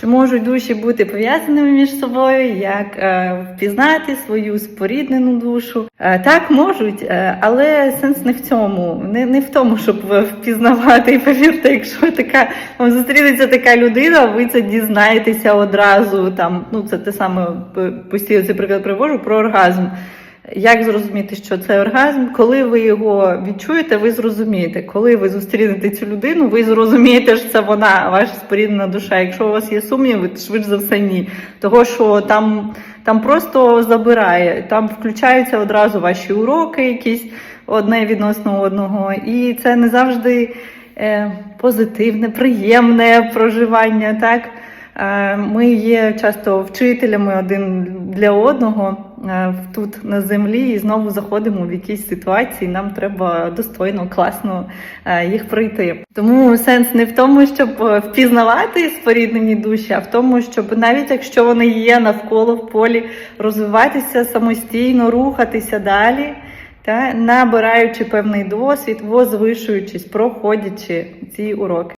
Чи можуть душі бути пов'язаними між собою, як е, впізнати свою споріднену душу? Е, так, можуть, е, але сенс не в цьому, не, не в тому, щоб е, впізнавати. І повірте, якщо така вам зустрінеться така людина, ви це дізнаєтеся одразу. Там, ну це те саме постійно цей приклад привожу про оргазм. Як зрозуміти, що це оргазм? Коли ви його відчуєте, ви зрозумієте. Коли ви зустрінете цю людину, ви зрозумієте, що це вона, ваша споріднена душа. Якщо у вас є сумніви, швидше за все ні. Того, що там, там просто забирає, там включаються одразу ваші уроки, якісь одне відносно одного, і це не завжди е, позитивне, приємне проживання. Так Е, ми є часто вчителями один для одного тут на землі, і знову заходимо в якісь ситуації. Нам треба достойно, класно е, їх пройти. Тому сенс не в тому, щоб е, впізнавати споріднені душі, а в тому, щоб навіть якщо вони є навколо в полі, розвиватися самостійно, рухатися далі. Та набираючи певний досвід, возвишуючись, проходячи ці уроки.